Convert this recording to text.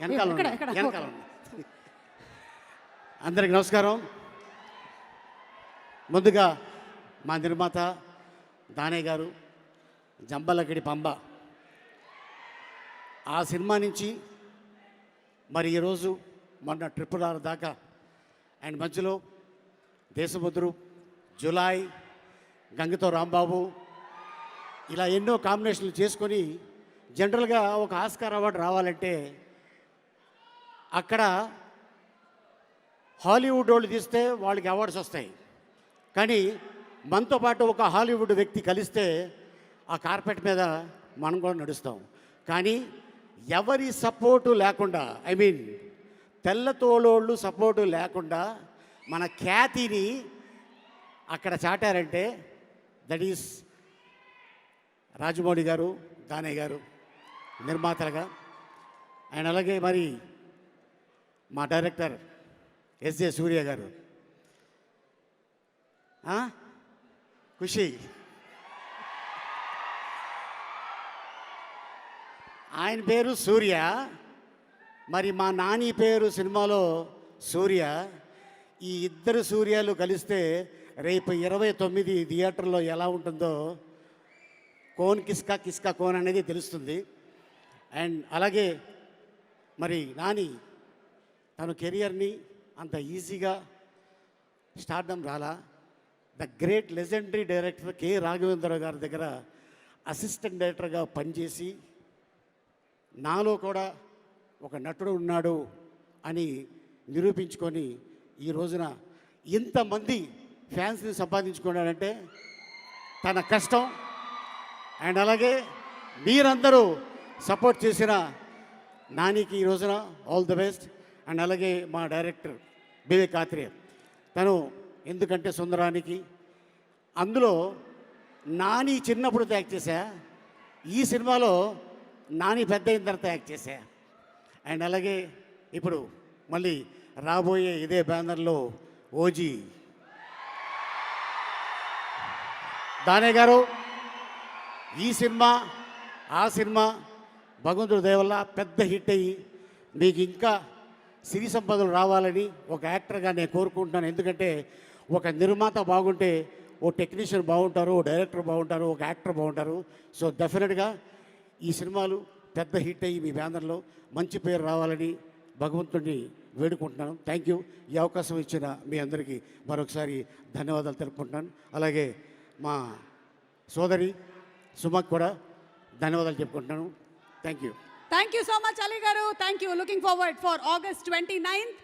వెనకాల. అందరికి నమస్కారం. ముందుగా మా నిర్మాత దానయ్య గారు జంబలకిడి పంబ. ఆ సినిమా నుంచి మరి ఈరోజు మొన్న ట్రిపుల్ ఆర్ దాకా అండ్ మధ్యలో దేశముద్రు జులాయ్ గంగతో రాంబాబు ఇలా ఎన్నో కాంబినేషన్లు చేసుకొని జనరల్గా ఒక ఆస్కార్ అవార్డు రావాలంటే అక్కడ హాలీవుడ్ వాళ్ళు తీస్తే వాళ్ళకి అవార్డ్స్ వస్తాయి. కానీ మనతో పాటు ఒక హాలీవుడ్ వ్యక్తి కలిస్తే ఆ కార్పెట్ మీద మనం కూడా నడుస్తాం. కానీ ఎవరి సపోర్టు లేకుండా ఐ మీన్ తెల్ల తోలోళ్ళు సపోర్టు లేకుండా మన ఖ్యాతిని అక్కడ చాటారంటే దట్ ఈస్ రాజమౌళి గారు దానయ్య గారు. నిర్మాతలుగా. అండ్ అలాగే మరి మా డైరెక్టర్ ఎస్జే సూర్య గారు. ఖుషి. ఆయన పేరు సూర్య. మరి మా నాని పేరు సినిమాలో సూర్య. ఈ ఇద్దరు సూర్యాలు కలిస్తే రేపు ఇరవై తొమ్మిది థియేటర్లో ఎలా ఉంటుందో కోన్ కిస్కా కిస్కా కోన్ అనేది తెలుస్తుంది. అండ్ అలాగే మరి నాని తన కెరియర్ని అంత ఈజీగా స్టార్డమ్ రాలా. The great legendary director K Raghavendra గారి దగ్గర అసిస్టెంట్ డైరెక్టర్గా పనిచేసి నాలో కూడా ఒక నటుడు ఉన్నాడు అని నిరూపించుకొని ఈ రోజున ఇంతమంది ఫ్యాన్స్ని సంపాదించుకున్నాడంటే తన కష్టం. అండ్ అలాగే మీరందరూ సపోర్ట్ చేసిన నానికి ఈ రోజున ఆల్ ది బెస్ట్. అండ్ అలాగే మా డైరెక్టర్ వివేక్ ఆత్రేయ. తను ఎందుకంటే సుందరానికి అందులో నాని చిన్నప్పుడు యాక్ట్ చేశా. ఈ సినిమాలో నాని పెద్ద అయిన తర్వాత యాక్ట్ చేశా. అండ్ అలాగే ఇప్పుడు మళ్ళీ రాబోయే ఇదే బ్యానర్లో ఓజీ. దానే గారు ఈ సినిమా ఆ సినిమా భగవంతుడి దయవల్ల పెద్ద హిట్ అయ్యి మీకు ఇంకా సిరి సంపదలు రావాలని ఒక యాక్టర్గా నేను కోరుకుంటున్నాను. ఎందుకంటే ఒక నిర్మాత బాగుంటే ఓ టెక్నీషియన్ బాగుంటారు ఓ డైరెక్టర్ బాగుంటారు ఒక యాక్టర్ బాగుంటారు. సో డెఫినెట్గా ఈ సినిమాలు పెద్ద హిట్ అయ్యి మీ బ్యానర్లో మంచి పేరు రావాలని భగవంతుడిని వేడుకుంటున్నాను. థ్యాంక్ యూ ఈ అవకాశం ఇచ్చిన మీ అందరికీ మరొకసారి ధన్యవాదాలు తెలుపుకుంటున్నాను. అలాగే మా సోదరి సుమక్ కూడా ధన్యవాదాలు చెప్పుకుంటున్నాను. Thank you thank you so much Ali garu thank you looking forward for August twenty ninth